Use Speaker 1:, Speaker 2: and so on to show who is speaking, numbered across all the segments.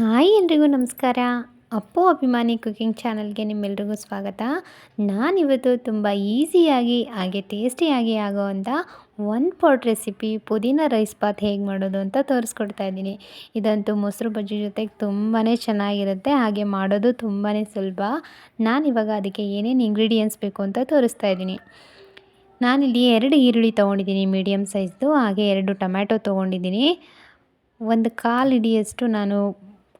Speaker 1: Hi ಎಲ್ರಿಗೂ ನಮಸ್ಕಾರ. ಅಪ್ಪು ಅಭಿಮಾನಿ ಕುಕಿಂಗ್ ಚಾನಲ್ಗೆ ನಿಮ್ಮೆಲ್ರಿಗೂ ಸ್ವಾಗತ. ನಾನಿವತ್ತು ತುಂಬ ಈಸಿಯಾಗಿ, ಹಾಗೆ ಟೇಸ್ಟಿಯಾಗಿ ಆಗೋವಂಥ one pot recipe pudina rice bath ಹೇಗೆ ಮಾಡೋದು ಅಂತ ತೋರಿಸ್ಕೊಡ್ತಾ ಇದ್ದೀನಿ. ಇದಂತೂ ಮೊಸರು ಬಜ್ಜಿ ಜೊತೆಗೆ ತುಂಬಾ ಚೆನ್ನಾಗಿರುತ್ತೆ, ಹಾಗೆ ಮಾಡೋದು ತುಂಬಾ ಸುಲಭ. ನಾನಿವಾಗ ಅದಕ್ಕೆ ಏನೇನು ಇಂಗ್ರೀಡಿಯೆಂಟ್ಸ್ ಬೇಕು ಅಂತ ತೋರಿಸ್ತಾ ಇದ್ದೀನಿ. ನಾನಿಲ್ಲಿ ಎರಡು ಈರುಳ್ಳಿ ತೊಗೊಂಡಿದ್ದೀನಿ ಮೀಡಿಯಮ್ ಸೈಜ್ದು ಹಾಗೆ ಎರಡು ಟೊಮ್ಯಾಟೊ ತೊಗೊಂಡಿದ್ದೀನಿ. ಒಂದು ಕಾಲು ಹಿಡಿಯಷ್ಟು ನಾನು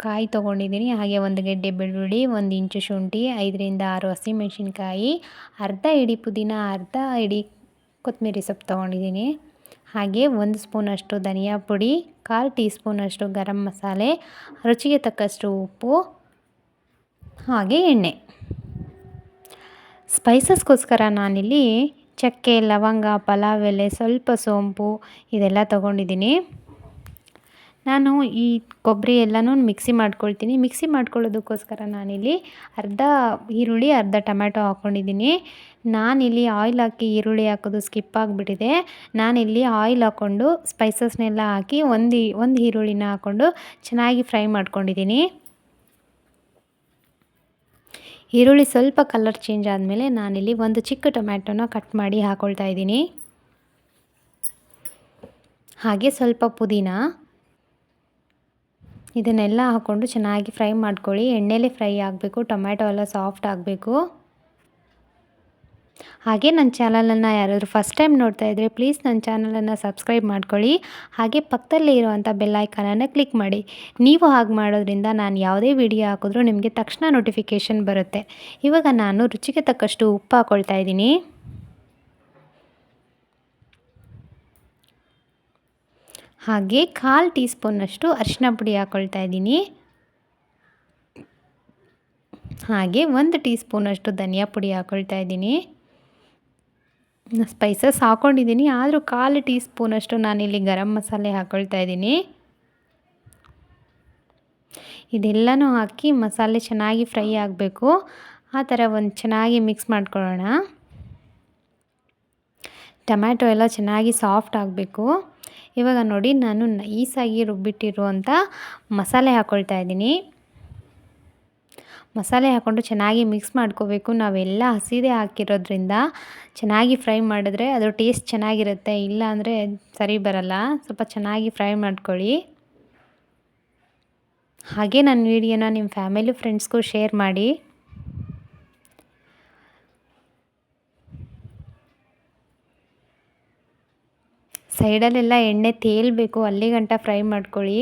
Speaker 1: ಕಾಯಿ ತೊಗೊಂಡಿದ್ದೀನಿ. ಹಾಗೆ ಒಂದು ಗೆಡ್ಡೆ ಬೆಳ್ಳುಳ್ಳಿ, ಒಂದು ಇಂಚು ಶುಂಠಿ, ಐದರಿಂದ ಆರು ಹಸಿಮೆಣಸಿನ್ಕಾಯಿ, ಅರ್ಧ ಇಡಿ ಪುದೀನ, ಅರ್ಧ ಇಡಿ ಕೊತ್ತಂಬರಿ ಸೊಪ್ಪು ತೊಗೊಂಡಿದ್ದೀನಿ. ಹಾಗೆ ಒಂದು ಸ್ಪೂನಷ್ಟು ಧನಿಯಾ ಪುಡಿ, ಕಾಲು ಟೀ ಸ್ಪೂನಷ್ಟು ಗರಂ ಮಸಾಲೆ, ರುಚಿಗೆ ತಕ್ಕಷ್ಟು ಉಪ್ಪು, ಹಾಗೆ ಎಣ್ಣೆ. ಸ್ಪೈಸಸ್ಗೋಸ್ಕರ ನಾನಿಲ್ಲಿ ಚಕ್ಕೆ, ಲವಂಗ, ಪಲಾವ್, ಎಲೆ, ಸ್ವಲ್ಪ ಸೋಂಪು ಇದೆಲ್ಲ ತೊಗೊಂಡಿದ್ದೀನಿ. ನಾನು ಈ ಕೊಬ್ಬರಿ ಎಲ್ಲನೂ ಮಿಕ್ಸಿ ಮಾಡ್ಕೊಳ್ತೀನಿ. ಮಿಕ್ಸಿ ಮಾಡ್ಕೊಳ್ಳೋದಕ್ಕೋಸ್ಕರ ನಾನಿಲ್ಲಿ ಅರ್ಧ ಈರುಳ್ಳಿ, ಅರ್ಧ ಟೊಮ್ಯಾಟೊ ಹಾಕ್ಕೊಂಡಿದ್ದೀನಿ. ನಾನಿಲ್ಲಿ ಆಯಿಲ್ ಹಾಕಿ ಈರುಳ್ಳಿ ಹಾಕೋದು ಸ್ಕಿಪ್ ಆಗಿಬಿಟ್ಟಿದೆ. ನಾನಿಲ್ಲಿ ಆಯಿಲ್ ಹಾಕ್ಕೊಂಡು ಸ್ಪೈಸಸ್ನೆಲ್ಲ ಹಾಕಿ ಒಂದು ಒಂದು ಈರುಳ್ಳಿನ ಹಾಕ್ಕೊಂಡು ಚೆನ್ನಾಗಿ ಫ್ರೈ ಮಾಡ್ಕೊಂಡಿದ್ದೀನಿ. ಈರುಳ್ಳಿ ಸ್ವಲ್ಪ ಕಲರ್ ಚೇಂಜ್ ಆದಮೇಲೆ ನಾನಿಲ್ಲಿ ಒಂದು ಚಿಕ್ಕ ಟೊಮ್ಯಾಟೊನ ಕಟ್ ಮಾಡಿ ಹಾಕ್ಕೊಳ್ತಾ ಇದ್ದೀನಿ. ಹಾಗೆ ಸ್ವಲ್ಪ ಪುದೀನ. ಇದನ್ನೆಲ್ಲ ಹಾಕ್ಕೊಂಡು ಚೆನ್ನಾಗಿ ಫ್ರೈ ಮಾಡ್ಕೊಳ್ಳಿ. ಎಣ್ಣೆಲೇ ಫ್ರೈ ಆಗಬೇಕು, ಟೊಮ್ಯಾಟೊ ಎಲ್ಲ ಸಾಫ್ಟ್ ಆಗಬೇಕು. ಹಾಗೆ ನನ್ನ ಚಾನಲನ್ನು ಯಾರಾದರೂ ಫಸ್ಟ್ ಟೈಮ್ ನೋಡ್ತಾ ಇದ್ದರೆ ಪ್ಲೀಸ್ ನನ್ನ ಚಾನಲನ್ನು ಸಬ್ಸ್ಕ್ರೈಬ್ ಮಾಡ್ಕೊಳ್ಳಿ. ಹಾಗೆ ಪಕ್ಕದಲ್ಲೇ ಇರುವಂಥ ಬೆಲ್ಲೈಕನನ್ನು ಕ್ಲಿಕ್ ಮಾಡಿ. ನೀವು ಹಾಗೆ ಮಾಡೋದ್ರಿಂದ ನಾನು ಯಾವುದೇ ವಿಡಿಯೋ ಹಾಕಿದ್ರೂ ನಿಮಗೆ ತಕ್ಷಣ ನೋಟಿಫಿಕೇಷನ್ ಬರುತ್ತೆ. ಇವಾಗ ನಾನು ರುಚಿಗೆ ತಕ್ಕಷ್ಟು ಉಪ್ಪು ಹಾಕ್ಕೊಳ್ತಾ ಇದ್ದೀನಿ. ಹಾಗೆ ಕಾಲು ಟೀ ಸ್ಪೂನಷ್ಟು ಅರಿಶಿನ ಪುಡಿ ಹಾಕ್ಕೊಳ್ತಾ ಇದ್ದೀನಿ. ಹಾಗೆ ಒಂದು ಟೀ ಸ್ಪೂನಷ್ಟು ಧನಿಯಾ ಪುಡಿ ಹಾಕ್ಕೊಳ್ತಾ ಇದ್ದೀನಿ. ಸ್ಪೈಸಸ್ ಹಾಕ್ಕೊಂಡಿದ್ದೀನಿ ಆದರೂ ಕಾಲು ಟೀ ಸ್ಪೂನಷ್ಟು ನಾನಿಲ್ಲಿ ಗರಂ ಮಸಾಲೆ ಹಾಕ್ಕೊಳ್ತಾ ಇದ್ದೀನಿ. ಇದೆಲ್ಲನೂ ಹಾಕಿ ಮಸಾಲೆ ಚೆನ್ನಾಗಿ ಫ್ರೈ ಆಗಬೇಕು. ಆ ಥರ ಒಂದು ಚೆನ್ನಾಗಿ ಮಿಕ್ಸ್ ಮಾಡ್ಕೊಳ್ಳೋಣ. ಟೊಮ್ಯಾಟೊ ಎಲ್ಲ ಚೆನ್ನಾಗಿ ಸಾಫ್ಟ್ ಆಗಬೇಕು. ಇವಾಗ ನೋಡಿ ನಾನು ನೈಸಾಗಿ ರುಬ್ಬಿಟ್ಟಿರುವಂಥ ಮಸಾಲೆ ಹಾಕ್ಕೊಳ್ತಾ ಇದ್ದೀನಿ. ಮಸಾಲೆ ಹಾಕ್ಕೊಂಡು ಚೆನ್ನಾಗಿ ಮಿಕ್ಸ್ ಮಾಡ್ಕೋಬೇಕು. ನಾವೆಲ್ಲ ಹಸಿದೇ ಹಾಕಿರೋದ್ರಿಂದ ಚೆನ್ನಾಗಿ ಫ್ರೈ ಮಾಡಿದ್ರೆ ಅದರ ಟೇಸ್ಟ್ ಚೆನ್ನಾಗಿರುತ್ತೆ. ಇಲ್ಲ ಅಂದರೆ ಸರಿ ಬರಲ್ಲ. ಸ್ವಲ್ಪ ಚೆನ್ನಾಗಿ ಫ್ರೈ ಮಾಡ್ಕೊಳ್ಳಿ. ಹಾಗೆ ನನ್ನ ವಿಡಿಯೋನ ನಿಮ್ಮ ಫ್ಯಾಮಿಲಿ ಫ್ರೆಂಡ್ಸ್ಗೂ ಶೇರ್ ಮಾಡಿ. ಸೈಡಲ್ಲೆಲ್ಲ ಎಣ್ಣೆ ತೇಲ್ಬೇಕು ಅಲ್ಲಿಗಂಟ ಫ್ರೈ ಮಾಡ್ಕೊಳ್ಳಿ.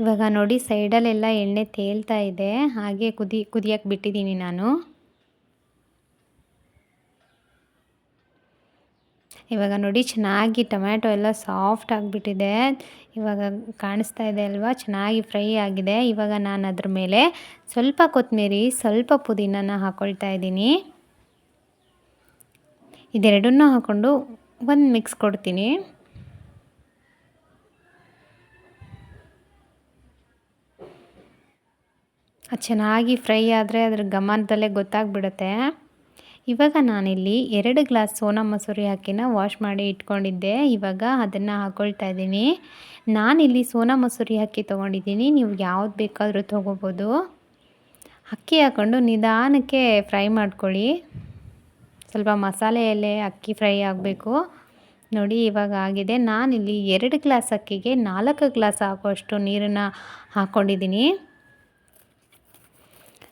Speaker 1: ಇವಾಗ ನೋಡಿ, ಸೈಡಲ್ಲೆಲ್ಲ ಎಣ್ಣೆ ತೇಲ್ತಾ ಇದೆ, ಹಾಗೆ ಕುದಿ, ಕುದಿಯಕ್ಕೆ ಬಿಟ್ಟಿದ್ದೀನಿ ನಾನು. ಇವಾಗ ನೋಡಿ, ಚೆನ್ನಾಗಿ ಟೊಮ್ಯಾಟೊ ಎಲ್ಲ ಸಾಫ್ಟ್ ಆಗಿಬಿಟ್ಟಿದೆ. ಇವಾಗ ಕಾಣಿಸ್ತಾ ಇದೆ ಅಲ್ವಾ? ಚೆನ್ನಾಗಿ ಫ್ರೈ ಆಗಿದೆ. ಇವಾಗ ನಾನು ಅದ್ರ ಮೇಲೆ ಸ್ವಲ್ಪ ಕೊತ್ತಂಬರಿ ಸ್ವಲ್ಪ ಪುದೀನನ ಹಾಕ್ಕೊಳ್ತಾ ಇದ್ದೀನಿ. ಇದೆರಡನ್ನೂ ಹಾಕ್ಕೊಂಡು ಒಂದು ಮಿಕ್ಸ್ ಕೊಡ್ತೀನಿ. ಅದು ಚೆನ್ನಾಗಿ ಫ್ರೈ ಆದರೆ ಅದ್ರ ಗಮನದಲ್ಲೇ ಗೊತ್ತಾಗ್ಬಿಡುತ್ತೆ. ಇವಾಗ ನಾನಿಲ್ಲಿ ಎರಡು ಗ್ಲಾಸ್ ಸೋನಾ ಮಸೂರಿ ಅಕ್ಕಿನ ವಾಶ್ ಮಾಡಿ ಇಟ್ಕೊಂಡಿದ್ದೆ. ಇವಾಗ ಅದನ್ನು ಹಾಕ್ಕೊಳ್ತಾ ಇದ್ದೀನಿ. ನಾನಿಲ್ಲಿ ಸೋನಾ ಮಸೂರಿ ಅಕ್ಕಿ ತೊಗೊಂಡಿದ್ದೀನಿ. ನೀವು ಯಾವ್ದು ಬೇಕಾದರೂ ತೊಗೋಬೋದು. ಅಕ್ಕಿ ಹಾಕ್ಕೊಂಡು ನಿಧಾನಕ್ಕೆ ಫ್ರೈ ಮಾಡ್ಕೊಳ್ಳಿ. ಸ್ವಲ್ಪ ಮಸಾಲೆಯಲ್ಲೇ ಅಕ್ಕಿ ಫ್ರೈ ಆಗಬೇಕು. ನೋಡಿ ಇವಾಗ ಆಗಿದೆ. ನಾನಿಲ್ಲಿ ಎರಡು ಗ್ಲಾಸ್ ಅಕ್ಕಿಗೆ ನಾಲ್ಕು ಗ್ಲಾಸ್ ಹಾಕುವಷ್ಟು ನೀರನ್ನು ಹಾಕ್ಕೊಂಡಿದ್ದೀನಿ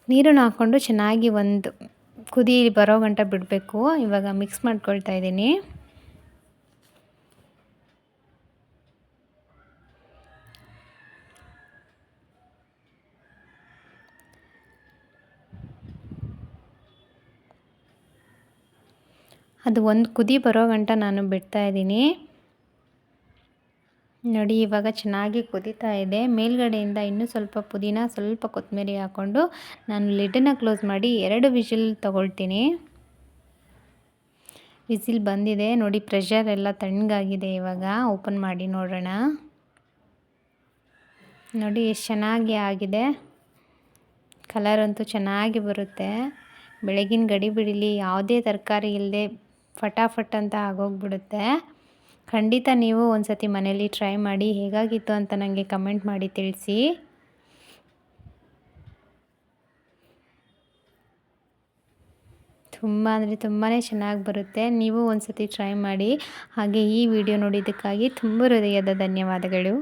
Speaker 1: ನೀರನ್ನು ಹಾಕ್ಕೊಂಡು ಚೆನ್ನಾಗಿ ಒಂದು ಕುದಿ ಬರೋ ಗಂಟ ಬಿಡಬೇಕು. ಇವಾಗ ಮಿಕ್ಸ್ ಮಾಡ್ಕೊಳ್ತಾ ಇದ್ದೀನಿ. ಅದು ಒಂದು ಕುದಿ ಬರೋ ಗಂಟ ನಾನು ಬಿಡ್ತಾ ಇದ್ದೀನಿ. ನೋಡಿ, ಇವಾಗ ಚೆನ್ನಾಗಿ ಕುದೀತಾ ಇದೆ. ಮೇಲ್ಗಡೆಯಿಂದ ಇನ್ನೂ ಸ್ವಲ್ಪ ಪುದೀನ ಸ್ವಲ್ಪ ಕೊತ್ತಂಬರಿ ಹಾಕ್ಕೊಂಡು ನಾನು ಲಿಡ್ಡನ್ನು ಕ್ಲೋಸ್ ಮಾಡಿ ಎರಡು ವಿಜಿಲ್ ತಗೊಳ್ತೀನಿ. ವಿಸಿಲ್ ಬಂದಿದೆ. ನೋಡಿ, ಪ್ರೆಷರ್ ಎಲ್ಲ ತಣ್ಣಗಾಗಿದೆ ಇವಾಗ. ಓಪನ್ ಮಾಡಿ ನೋಡೋಣ. ನೋಡಿ, ಎಷ್ಟು ಚೆನ್ನಾಗಿ ಆಗಿದೆ. ಕಲರ್ ಅಂತೂ ಚೆನ್ನಾಗಿ ಬರುತ್ತೆ. ಬೆಳಗಿನ ಗಡಿ ಬಿಡಿಲಿ ಯಾವುದೇ ತರಕಾರಿ ಇಲ್ಲದೆ ಫಟಾಫಟ್ ಅಂತ ಆಗೋಗ್ಬಿಡುತ್ತೆ. ಖಂಡಿತ ನೀವು ಒಂದು ಸತಿ ಮನೇಲಿ ಟ್ರೈ ಮಾಡಿ ಹೇಗಾಗಿತ್ತು ಅಂತ ನನಗೆ ಕಮೆಂಟ್ ಮಾಡಿ ತಿಳಿಸಿ. ತುಂಬ ಅಂದರೆ ತುಂಬಾ ಚೆನ್ನಾಗಿ ಬರುತ್ತೆ. ನೀವು ಒಂದು ಸತಿ ಟ್ರೈ ಮಾಡಿ ಹಾಗೆ ಈ ವಿಡಿಯೋ ನೋಡಿದ್ದಕ್ಕಾಗಿ ತುಂಬ ಹೃದಯದ ಧನ್ಯವಾದಗಳು.